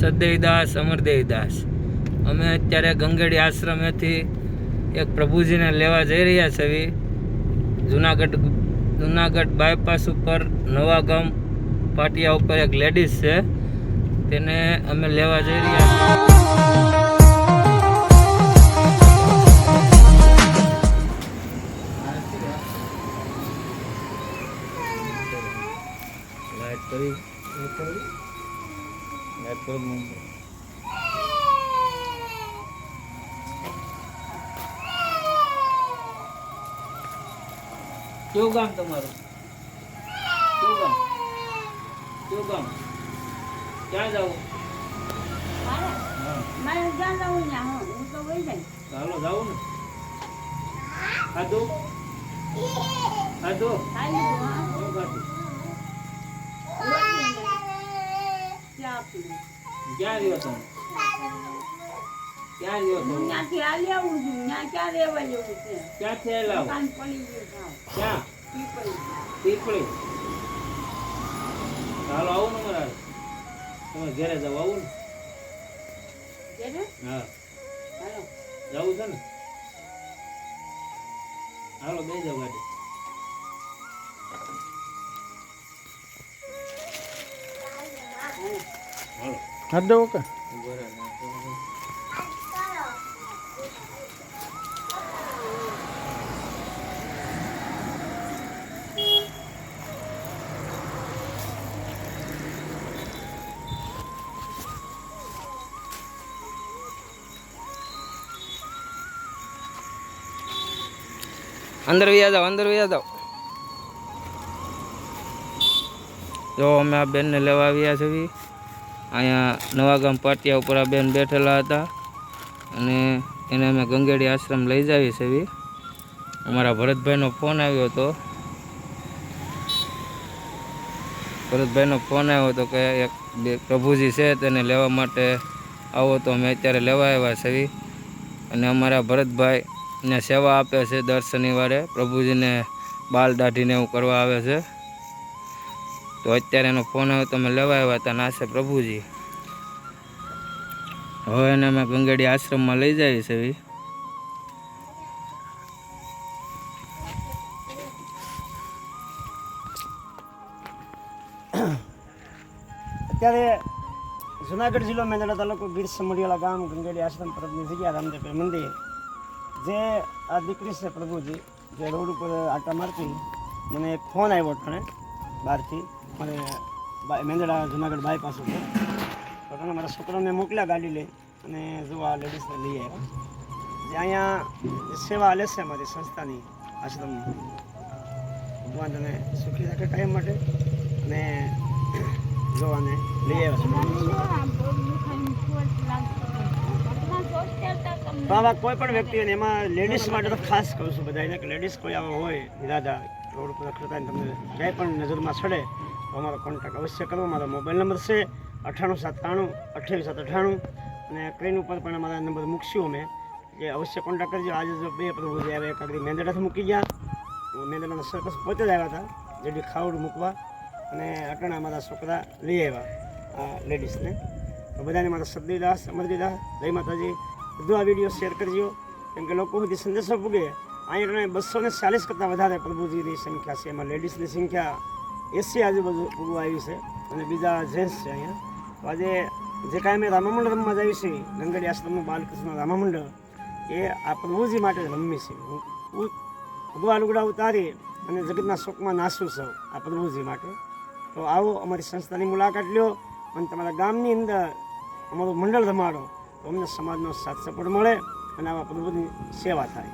સદૈદાસ અમરદેવદાસ. અમે અત્યારે ગંગેડી આશ્રમેથી એક પ્રભુજીને લેવા જઈ રહ્યા છીએ જુનાગઢ જુનાગઢ બાયપાસ ઉપર નવા ગામ પાટિયા ઉપર એક લેડીઝ છે. તેને અમે લેવા જઈ રહ્યા છીએ. કરી. લાઈટ કરી કેવું ગામ તમારું? કેવું ગામ? કેવું ગામ? ક્યાં જાવ મારે જ્યાં જવું ત્યાં હું તો વહી જાય ચાલો જાવું ને ખાધું? ખાધું. ખાધું. ક્યાં રહ્યો તમે? ક્યાં રહ્યો તમે? ત્યાંથી હાલી આવું છું ત્યાં ક્યાં રહેવા જેવું છે? ક્યાંથી આવેલા દુકાન પડી ગયું ક્યાં? પીપળી. પીપળી. ચાલો આવું ને મારા. તમે ઘરે જાવ આવું ને. હા. જવું છે ને? હાલો બે જાવ ગાડી હાથ દેવો. અંદર વ્યા જાઓ, અંદર વ્યા જાઓ જો અમે આ બેનને લેવા આવ્યા છીએ અહીંયા નવાગામ પાટિયા ઉપર આ બેન બેઠેલા હતા. અને એને અમે ગંગેડી આશ્રમ લઈ જાવી છે અમારા ભરતભાઈનો ફોન આવ્યો હતો. ભરતભાઈનો ફોન આવ્યો હતો કે એક બે પ્રભુજી છે તેને લેવા માટે આવો તો અમે અત્યારે લેવા આવ્યા છીએ અને અમારા ભરતભાઈને સેવા આપે છે દર શનિવારે. પ્રભુજીને બાલ દાઢીને એવું કરવા આવે છે. તો અત્યારે એનો ફોન આવ્યો તો અમે લેવા આવ્યા હતા નાશે પ્રભુજી. હવે એને અમે ગંગેડી આશ્રમમાં લઈ જઈએ છે અત્યારે જુનાગઢ જિલ્લો મેંદડા તાલુકો ગીર સમડિયાલા ગામ ગંગેડી આશ્રમ પરબની જગ્યા રામદેવ મંદિર. જે આ દીકરી છે પ્રભુજી, જે રોડ ઉપર આટા મારતી, મને એક ફોન આવ્યો ઠણે બહારથી. બા- મેંદડા જુનાગઢ બાયપાસ ઉપર તો તમે મારા છોકરાને મોકલ્યા ગાડી લઈ અને જો આ લેડીઝને લઈ આવ્યા. જે અહીંયા સેવા છે અમારી સંસ્થાની આશ્રમની ભગવાન તને સુખી રાખે કાયમ માટે અને જો આને લઈ આવ્યા આવા કોઈ પણ વ્યક્તિ હોય ને એમાં લેડીઝ માટે તો ખાસ કહું છું બધાને કે લેડીઝ કોઈ આવા હોય દાદા રોડ ઉપર રખડતા તમને ક્યાંય પણ નજરમાં ચડે તો અમારો કોન્ટેક્ટ અવશ્ય કરો. મારો મોબાઈલ નંબર છે અઠ્ઠાણું સાત ત્રાણું, અઠ્યાવીસ સાત અઠ્ઠાણું. અને સ્ક્રીન ઉપર પણ અમારા નંબર મૂકશું અમે. કે અવશ્ય કોન્ટેક્ટ કરજો. આજે જો બે પ્રભુજી આવે એક મેંદડાથી મૂકી ગયા. મેંદડાના સરકસ પોતે જ આવ્યા હતા, જેથી ખાવડ મૂકવા અને અટણા અમારા છોકરા લઈ આવ્યા, આ લેડીઝને તો બધાને મારા સદીદાસ અમરજીદાસ જય માતાજી. બધું આ વીડિયો શેર કરજો, કેમ કે લોકો સુધી સંદેશો પૂગે. અહીંયા બસો ને ચાલીસ કરતાં વધારે પ્રભુજીની સંખ્યા છે. એમાં લેડીઝની સંખ્યા એસી આજુબાજુ પૂરું આવી છે અને બીજા જેન્ટ્સ છે અહીંયા. તો આજે જે કાંઈ અમે રામામંડળ રમવા જઈએ છીએ ગંગડી આશ્રમનું બાલકૃષ્ણ રામામંડળ, એ આ પ્રભુજી માટે જ રમી છે હું ભગવાન લુગડા ઉતારી અને જગતના શોકમાં નાસું છું આ પ્રભુજી માટે. તો આવો અમારી સંસ્થાની મુલાકાત લ્યો અને તમારા ગામની અંદર અમારું મંડળ રમાડો. તો અમને સમાજનો સાથ સપોર્ટ મળે અને આવા પ્રભુની સેવા થાય.